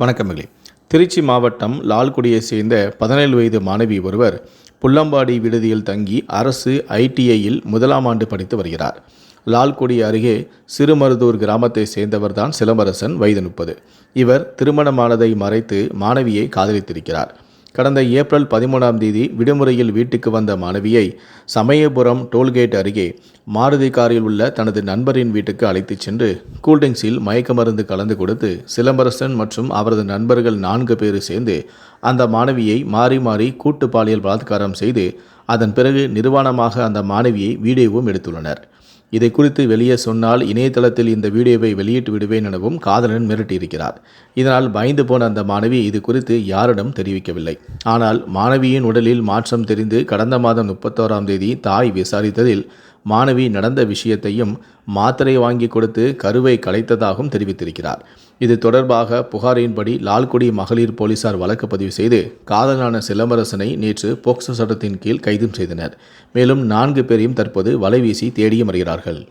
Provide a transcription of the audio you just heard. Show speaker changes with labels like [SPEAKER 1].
[SPEAKER 1] வணக்கமில்லை திருச்சி மாவட்டம் லால்குடியை சேர்ந்த பதினேழு வயது மாணவி ஒருவர் புல்லம்பாடி விடுதியில் தங்கி அரசு ஐடிஐயில் முதலாம் ஆண்டு படித்து வருகிறார். லால்குடி அருகே சிறுமருதூர் கிராமத்தை சேர்ந்தவர்தான் சிலம்பரசன் வயது முப்பது. இவர் திருமணமானதை மறைத்து மாணவியை காதலித்திருக்கிறார். கடந்த ஏப்ரல் பதிமூணாம் தேதி விடுமுறையில் வீட்டுக்கு வந்த மாணவியை சமயபுரம் டோல்கேட் அருகே மாருதி காரில் உள்ள தனது நண்பரின் வீட்டுக்கு அழைத்துச் சென்று கூல்ட்ரிங்க்ஸில் மயக்க மருந்து கலந்து கொடுத்து சிலம்பரசன் மற்றும் அவரது நண்பர்கள் நான்கு பேர் சேர்ந்து அந்த மாணவியை மாறி மாறி கூட்டு பாலியல் பலாத்காரம் செய்து அதன் பிறகு நிர்வாணமாக அந்த மாணவியை வீடியோவும் எடுத்துள்ளனர். இதை குறித்து வெளியே சொன்னால் இணையதளத்தில் இந்த வீடியோவை வெளியிட்டு விடுவேன் எனவும் காதலன் மிரட்டியிருக்கிறார். இதனால் பயந்து போன அந்த மாணவி இது குறித்து யாரிடம் தெரிவிக்கவில்லை. ஆனால் மாணவியின் உடலில் மாற்றம் தெரிந்து கடந்த மாதம் முப்பத்தோராம் தேதி தாய் விசாரித்ததில் மாணவி நடந்த விஷயத்தையும் மாத்திரை வாங்கி கொடுத்து கருவை கலைத்ததாகவும் தெரிவித்திருக்கிறார். இது தொடர்பாக புகாரின்படி லால்குடி மகளிர் போலீசார் வழக்கு பதிவு செய்து காதலான சிலம்பரசனை நேற்று போக்சோ சட்டத்தின் கீழ் கைதும் செய்தனர். மேலும் நான்கு பேரையும் தற்போது வலைவீசி தேடியும் வருகிறார்கள்.